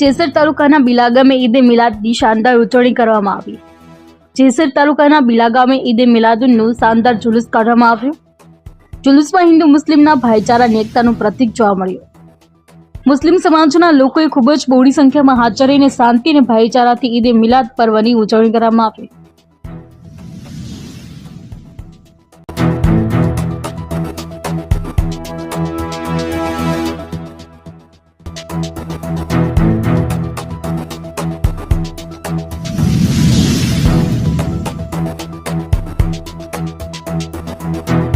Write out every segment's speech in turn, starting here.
જેસર તાલુકાના બિલા ગામે ઈદે મિલાદની શાનદાર ઉજવણી કરવામાં આવી. જેસર તાલુકાના બિલા ગામે ઈદે મિલાદુનનું શાનદાર જુલુસ કાઢવામાં આવ્યું. જુલુસમાં હિન્દુ મુસ્લિમના ભાઈચારાની એકતાનું પ્રતીક જોવા મળ્યું. મુસ્લિમ સમાજના લોકોએ ખૂબ જ બહોળી સંખ્યામાં હાજર રહીને શાંતિ અને ભાઈચારાથી ઈદે મિલાદ પર્વની ઉજવણી કરવામાં આવી. આજે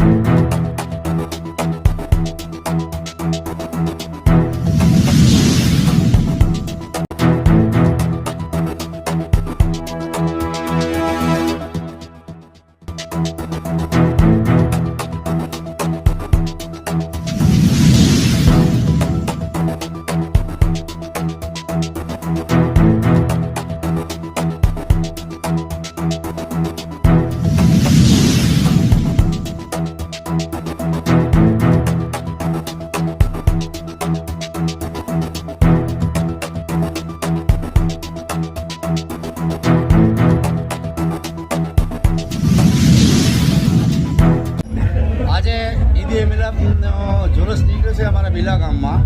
ઈદે મિલાદનો જોરસ નીકળ્યો છે અમારા બીલા ગામમાં.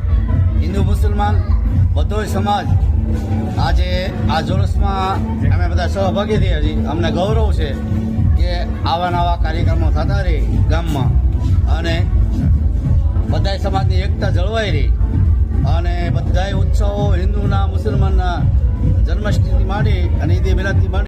હિન્દુ, મુસલમાન બધોય સમાજ આજે આ જોરસમાં અમે બધા સહભાગી થયા છીએ. અમને ગૌરવ છે કે આવા નવા કાર્યક્રમો થતા રહે ગામમાં. અને બધાય સમાજની એકતા જળવાઈ રહી. અને બધાય ઉત્સવો હિન્દુના, મુસલમાનના જન્માષ્ટમીથી માંડી અને ઈદે મિલાદથી માંડી